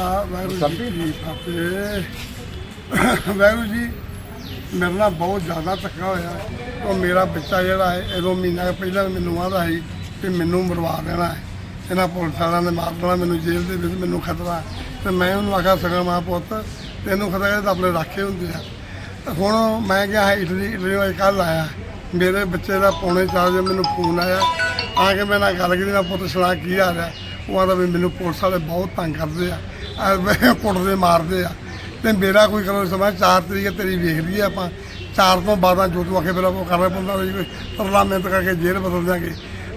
ਵਾਹਿਗੁਰੂ ਜੀ ਕੀ ਫਤਿਹ। ਵਾਹਿਗੁਰੂ ਜੀ, ਮੇਰੇ ਨਾਲ ਬਹੁਤ ਜ਼ਿਆਦਾ ਧੱਕਾ ਹੋਇਆ। ਹੈ। ਉਹ ਮੇਰਾ ਬੱਚਾ ਜਿਹੜਾ ਹੈ, ਇਹਦੋਂ ਮਹੀਨਾ ਪਹਿਲਾਂ ਮੈਨੂੰ ਆਦਾ ਸੀ ਕਿ ਮੈਨੂੰ ਮਰਵਾ ਦੇਣਾ ਹੈ। ਇਹਨਾਂ ਪੁਲਿਸ ਵਾਲਿਆਂ ਨੇ ਮਾਰ ਦੇਣਾ, ਮੈਨੂੰ ਜੇਲ੍ਹ ਦੇ ਵਿੱਚ ਮੈਨੂੰ ਖਤਰਾ ਹੈ। ਤੇ ਮੈਂ ਉਹਨੂੰ ਆਖਿਆ, ਸਗਾ ਮਾਂ ਪੁੱਤ, ਤੈਨੂੰ ਖਤਰਾ ਹੈ ਤਾਂ ਆਪਣੇ ਰਾਖੇ ਹੁੰਦੇ ਆ। ਤੇ ਹੁਣ ਮੈਂ ਗਿਆ ਹੈ ਇਟਲੀ ਇਟਲੀ ਵਾਲੇ ਕੱਲ ਆਇਆ। ਮੇਰੇ ਬੱਚੇ ਦਾ ਪੌਣੇ ਚਾਰ ਵਜੇ ਮੈਨੂੰ ਫੋਨ ਆਇਆ। ਆ ਕੇ ਮੈਂ ਨਾਲ ਗੱਲ ਕੀਤੀ ਨਾ ਪੁੱਤ, ਸੁਣਾ, ਕੀ ਆ ਰਿਹਾ ਉਹ ਆਦਾ ਵੀ, ਮੈਨੂੰ ਪੁਲਿਸ ਵਾਲੇ ਬਹੁਤ ਤੰਗ ਕਰਦੇ ਆ। ਆ ਕੁੱਟਦੇ ਮਾਰਦੇ ਆ। ਤੇ ਮੇਰਾ ਕੋਈ ਕਰੋ ਸਮਾਂ 4 ਤਰੀਕ ਤੇਰੀ ਵੇਖ ਲਈਏ ਆਪਾਂ। 4 ਤੋਂ ਬਾਅਦ ਜੋ ਤੂੰ ਆਖੇ ਫਿਰ ਉਹ ਕਰਨਾ ਪੈਂਦਾ ਕੋਈ ਤਰਲਾ ਮਿਹਨਤ ਕਰਕੇ ਜੇਲ੍ਹ ਬਦਲ ਦਿਆਂਗੇ।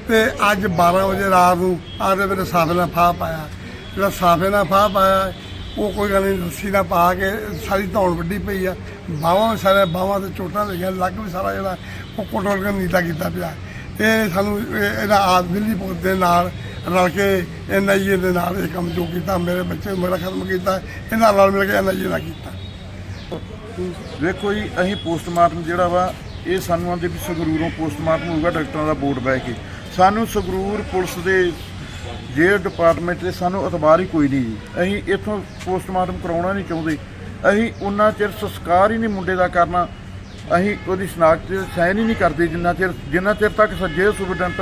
ਤੇ ਅੱਜ 12 ਵਜੇ ਰਾਤ ਨੂੰ ਆਦੇ ਮੇਰੇ ਸਾਫੇ ਨਾਲ ਫਾਹ ਪਾਇਆ। ਜਿਹੜਾ ਸਾਫੇ ਨਾਲ ਫਾਹ ਪਾਇਆ, ਉਹ ਕੋਈ ਗੱਲ ਨਹੀਂ, ਰੱਸੀ ਨਾਲ ਪਾ ਕੇ ਸਾਰੀ ਧੌਣ ਵੱਡੀ ਪਈ ਆ। ਬਾਹਾਂ ਸਾਰੇ ਬਾਹਾਂ ਤੇ ਚੋਟਾਂ ਲੱਗੀਆਂ ਲੱਗ ਵੀ ਸਾਰਾ ਜਿਹੜਾ ਉਹ ਕੋਟੋਲ ਕੇ ਨੀਤਾ ਕੀਤਾ ਪਿਆ। ਇਹ ਸਾਨੂੰ ਇਹਦਾ ਆਦਮੀ ਦੀ ਦੇ ਨਾਲ। ਰਲ ਕੇ ਐਨਆਈਏ ਦੇ ਨਾਲ ਇਹ ਕੰਮ ਜੋ ਕੀਤਾ, ਮੇਰੇ ਬੱਚੇ ਨੂੰ ਮੇਰਾ ਖਤਮ ਕੀਤਾ, ਇਹਨਾਂ ਨਾਲ ਮਿਲ ਕੇ ਐਨਆਈਏ ਦਾ ਕੀਤਾ। ਵੇਖੋ ਜੀ, ਅਸੀਂ ਪੋਸਟਮਾਰਟਮ ਜਿਹੜਾ ਵਾ, ਇਹ ਸਾਨੂੰ ਆਂਦੇ ਵੀ ਸੰਗਰੂਰੋਂ ਪੋਸਟਮਾਰਟਮ ਹੋਊਗਾ, ਡਾਕਟਰਾਂ ਦਾ ਬੋਰਡ ਬਹਿ ਕੇ। ਸਾਨੂੰ ਸੰਗਰੂਰ ਪੁਲਿਸ ਦੇ ਜੇਲ੍ਹ ਡਿਪਾਰਟਮੈਂਟ ਦੇ ਸਾਨੂੰ ਅਤਬਾਰ ਹੀ ਕੋਈ ਨਹੀਂ ਜੀ। ਅਸੀਂ ਇੱਥੋਂ ਪੋਸਟਮਾਰਟਮ ਕਰਾਉਣਾ ਨਹੀਂ ਚਾਹੁੰਦੇ। ਅਸੀਂ ਉਹਨਾਂ ਚਿਰ ਸੰਸਕਾਰ ਹੀ ਨਹੀਂ ਮੁੰਡੇ ਦਾ ਕਰਨਾ। ਅਸੀਂ ਉਹਦੀ ਸ਼ਨਾਖਤ ਸਾਈਨ ਹੀ ਨਹੀਂ ਕਰਦੇ ਜਿੰਨਾ ਚਿਰ ਜਿੰਨਾ ਚਿਰ ਤੱਕ ਜੇਲ੍ਹ ਸੁਪਰਡੈਂਟ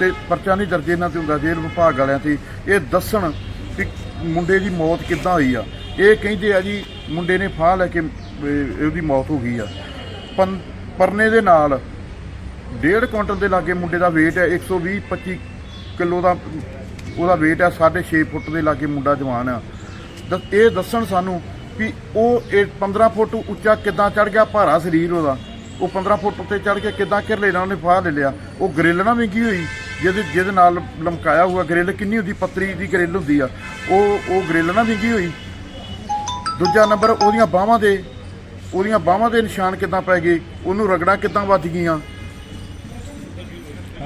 ਤੇ ਪਰਚਾ ਨਹੀਂ ਦਰਜ ਇਹਨਾਂ ਤੇ ਹੁੰਦਾ, ਜੇਲ੍ਹ ਵਿਭਾਗ ਵਾਲਿਆਂ ਤੇ। ਇਹ ਦੱਸਣ ਕਿ ਮੁੰਡੇ ਦੀ ਮੌਤ ਕਿੱਦਾਂ ਹੋਈ ਆ। ਇਹ ਕਹਿੰਦੇ ਆ ਜੀ, ਮੁੰਡੇ ਨੇ ਫਾਹ ਲੈ ਕੇ ਉਹਦੀ ਮੌਤ ਹੋ ਗਈ ਆ। ਪਨ- ਪਰਨੇ ਦੇ ਨਾਲ ਡੇਢ ਕੁਇੰਟਲ ਦੇ ਲਾਗੇ ਮੁੰਡੇ ਦਾ weight ਹੈ 120 25 ਕਿਲੋ ਦਾ, ਉਹਦਾ weight ਹੈ 6.5 ਫੁੱਟ ਦੇ ਲਾਗੇ ਮੁੰਡਾ ਜਵਾਨ ਆ। ਦੱਸ- ਇਹ ਦੱਸਣ ਸਾਨੂੰ ਵੀ ਉਹ ਇਹ 15 ਫੁੱਟ ਉੱਚਾ ਕਿੱਦਾਂ ਚੜ ਗਿਆ, ਭਾਰਾ ਸਰੀਰ ਉਹਦਾ। ਉਹ 15 ਫੁੱਟ ਉੱਤੇ ਚੜ ਕੇ ਕਿੱਦਾਂ ਘਿਰ ਨਾਲ ਉਹਨੇ ਫਾਹ ਲੈ ਲਿਆ। ਉਹ ਗ੍ਰਿਲ ਨਾ ਵਿੰਗੀ ਹੋਈ? ਜਿਹਦੇ ਜਿਹਦੇ ਨਾਲ ਲਮਕਾਇਆ ਹੋਇਆ ਗ੍ਰਿਲ ਕਿੰਨੀ ਹੁੰਦੀ ਪੱਤਰੀ ਦੀ ਗ੍ਰਿਲ ਹੁੰਦੀ ਆ ਉਹ ਉਹ ਗ੍ਰਿਲ ਨਾਲ ਵਿੰਗੀ ਹੋਈ। ਦੂਜਾ ਨੰਬਰ ਉਹਦੀਆਂ ਬਾਹਾਂ ਦੇ ਉਹਦੀਆਂ ਬਾਹਾਂ ਦੇ ਨਿਸ਼ਾਨ ਕਿੱਦਾਂ ਪੈ ਗਏ ਉਹਨੂੰ ਰਗੜਾਂ ਕਿੱਦਾਂ ਵੱਜ ਗਈਆਂ।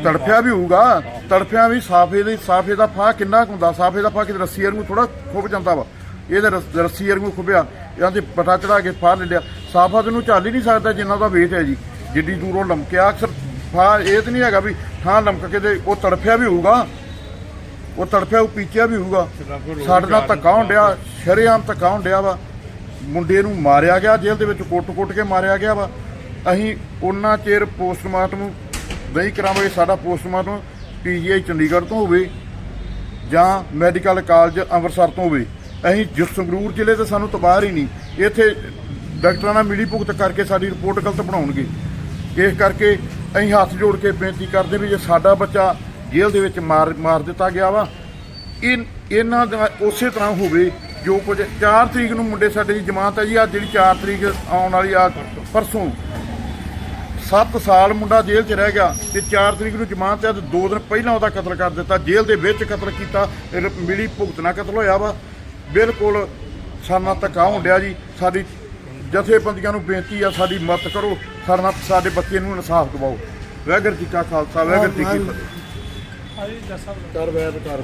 ਤੜਫਿਆ ਵੀ ਹੋਊਗਾ ਤੜਫਿਆ ਵੀ ਸਾਫੇ ਦੇ ਸਾਫੇ ਦਾ ਫਾਹ ਕਿੰਨਾ ਕੁ ਹੁੰਦਾ ਸਾਫੇ ਦਾ ਫਾਹ ਕਿਤੇ ਰੱਸੀ ਵਾਂਗੂ ਥੋੜਾ ਖੁੱਭ ਜਾਂਦਾ ਵਾ। ਇਹਦੇ ਰਸ- ਵਾਂਗੂ ਖੁੱਭਿਆ ਇਹਨਾਂ ਤੇ ਪਟਾ ਚੜਾ ਕੇ ਫਾਹ ਲੈ ਲਿਆ। ਸਾਫਾ ਤੈਨੂੰ ਚੱਲ ਹੀ ਨਹੀਂ ਸਕਦਾ ਜਿੰਨਾ ਦਾ ਵੇਟ ਹੈ ਜੀ। ਜਿੱਡੀ ਦੂਰੋਂ ਲਮਕਿਆ ਅਕਸਰ ਫਾਹ ਇਹ ਤੇ ਨਹੀਂ ਹੈਗਾ ਵੀ ਥਾਂ ਲਮਕ ਕੇ ਤੇ ਉਹ ਤੜਫਿਆ ਵੀ ਹੋਊਗਾ ਉਹ ਤੜਫਿਆ ਉਹ ਪੀਚਿਆ ਵੀ ਹੋਊਗਾ। ਸਾਡੇ ਨਾਲ ਧੱਕਾ ਹੋਣ ਡਿਆ ਸ਼ਰੇਆਮ ਧੱਕਾ ਹੋਣ ਡਿਆ ਵਾ। ਮੁੰਡੇ ਨੂੰ ਮਾਰਿਆ ਗਿਆ ਜੇਲ੍ਹ ਦੇ ਵਿੱਚ ਕੁੱਟ-ਕੁੱਟ ਕੇ ਮਾਰਿਆ ਗਿਆ ਵਾ। ਅਸੀਂ ਉਹਨਾਂ ਚਿਰ ਪੋਸਟਮਾਰਟਮ ਨਹੀਂ ਕਰਾਵਾਂਗੇ ਸਾਡਾ ਪੋਸਟਮਾਰਟਮ ਪੀਜੀਆਈ ਚੰਡੀਗੜ੍ਹ ਤੋਂ ਹੋਵੇ ਜਾਂ ਮੈਡੀਕਲ ਕਾਲਜ ਅੰਮ੍ਰਿਤਸਰ ਤੋਂ ਹੋਵੇ। ਅਸੀਂ ਜਿਸ ਸੰਗਰੂਰ ਜ਼ਿਲ੍ਹੇ ਤੇ ਸਾਨੂੰ ਤਬਾਰ ਹੀ ਨਹੀਂ ਇੱਥੇ ਡਾਕਟਰਾਂ ਨਾਲ ਮਿਲੀ ਭੁਗਤ ਕਰਕੇ ਸਾਡੀ ਰਿਪੋਰਟ ਗਲਤ ਬਣਾਉਣਗੇ। ਇਸ ਕਰਕੇ ਅਸੀਂ ਹੱਥ ਜੋੜ ਕੇ ਬੇਨਤੀ ਕਰਦੇ ਵੀ ਜੇ ਸਾਡਾ ਬੱਚਾ ਜੇਲ੍ਹ ਦੇ ਵਿੱਚ ਮਾਰ ਮਾਰ ਦਿੱਤਾ ਗਿਆ ਵਾ ਇਹ ਇਹਨਾਂ ਦਾ ਉਸੇ ਤਰ੍ਹਾਂ ਹੋਵੇ ਜੋ ਕੁਝ 4 ਤਰੀਕ ਨੂੰ ਮੁੰਡੇ ਸਾਡੇ ਦੀ ਜ਼ਮਾਨਤ ਹੈ ਜੀ ਆ ਜਿਹੜੀ 4 ਤਰੀਕ ਆਉਣ ਵਾਲੀ ਆ ਪਰਸੋਂ। 7 ਸਾਲ ਮੁੰਡਾ ਜੇਲ੍ਹ 'ਚ ਰਹਿ ਗਿਆ ਤੇ 4 ਤਰੀਕ ਨੂੰ ਜ਼ਮਾਨਤ ਹੈ ਤੇ 2 ਦਿਨ ਪਹਿਲਾਂ ਉਹਦਾ ਕਤਲ ਕਰ ਦਿੱਤਾ। ਜੇਲ੍ਹ ਦੇ ਵਿੱਚ ਕਤਲ ਕੀਤਾ ਮਿਲੀ ਭੁਗਤ ਨਾਲ ਕਤਲ ਹੋਇਆ ਵਾ। ਬਿਲਕੁਲ ਸਾਡਾ ਧੱਕਾ ਹੋਣ ਡਿਆ ਜੀ। ਸਾਡੀ ਜਥੇਬੰਦੀਆਂ ਨੂੰ ਬੇਨਤੀ ਆ, ਸਾਡੀ ਮਦਦ ਕਰੋ। ਸਾਡੇ ਨਾਲ ਸਾਡੇ ਬੱਚੇ ਨੂੰ ਇਨਸਾਫ ਦਿਵਾਓ। ਵਾਹਿਗੁਰੂ ਜੀ ਕਾ ਖਾਲਸਾ ਵਾਹਿਗੁਰੂ ਜੀ ਕੀ ਫਤਿਹ। ਕਰ ਵੈਦ ਕਰ